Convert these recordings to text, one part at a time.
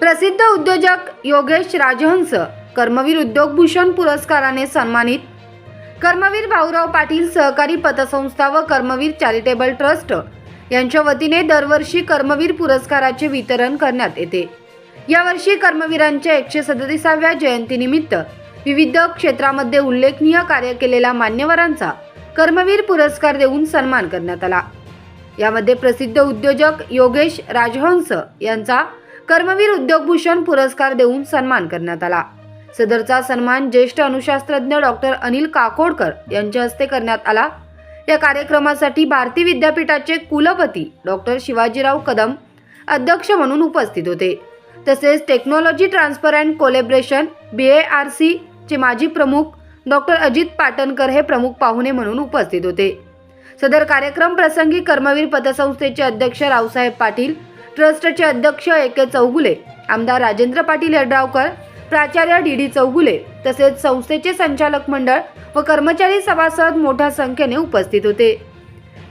प्रसिद्ध उद्योजक योगेश राजहंस कर्मवीर उद्योगभूषण पुरस्काराने सन्मानित. कर्मवीर भाऊराव पाटील सहकारी पतसंस्था व कर्मवीर चॅरिटेबल ट्रस्ट यांच्या वतीने दरवर्षी कर्मवीर पुरस्काराचे वितरण करण्यात येते. यावर्षी कर्मवीरांच्या एकशे सदतीसाव्या जयंतीनिमित्त विविध क्षेत्रामध्ये उल्लेखनीय कार्य केलेल्या मान्यवरांचा कर्मवीर पुरस्कार देऊन सन्मान करण्यात आला. यामध्ये प्रसिद्ध उद्योजक योगेश राजहंस यांचा कर्मवीर उद्योगभूषण पुरस्कार देऊन सन्मान करण्यात आला. सदरचा सन्मान ज्येष्ठ अनुशास्त्रज्ञ डॉक्टर अनिल काकोडकर यांच्या हस्ते करण्यात आला. या कार्यक्रमासाठी भारती विद्यापीठाचे कुलपती डॉक्टर शिवाजीराव कदम अध्यक्ष म्हणून उपस्थित होते. तसेच technology transfer and collaboration B A R C चे माजी प्रमुख डॉक्टर अजित पाटणकर हे प्रमुख पाहुणे म्हणून उपस्थित होते. सदर कार्यक्रम प्रसंगी कर्मवीर पतसंस्थेचे अध्यक्ष रावसाहेब पाटील ट्रस्टचे अध्यक्ष ए के चौगुले आमदार राजेंद्र पाटील यड्रावकर प्राचार्य डी डी चौगुले तसेच संस्थेचे संचालक मंडळ व कर्मचारी सभासद मोठ्या संख्येने उपस्थित होते.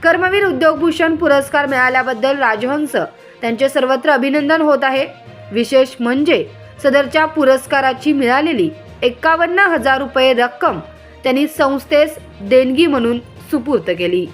कर्मवीर उद्योगभूषण पुरस्कार मिळाल्याबद्दल राजहंस त्यांचे सर्वत्र अभिनंदन होत आहे. विशेष म्हणजे सदरच्या पुरस्काराची मिळालेली एक्कावन्न हजार रुपये रक्कम त्यांनी संस्थेस देणगी म्हणून सुपूर्त केली.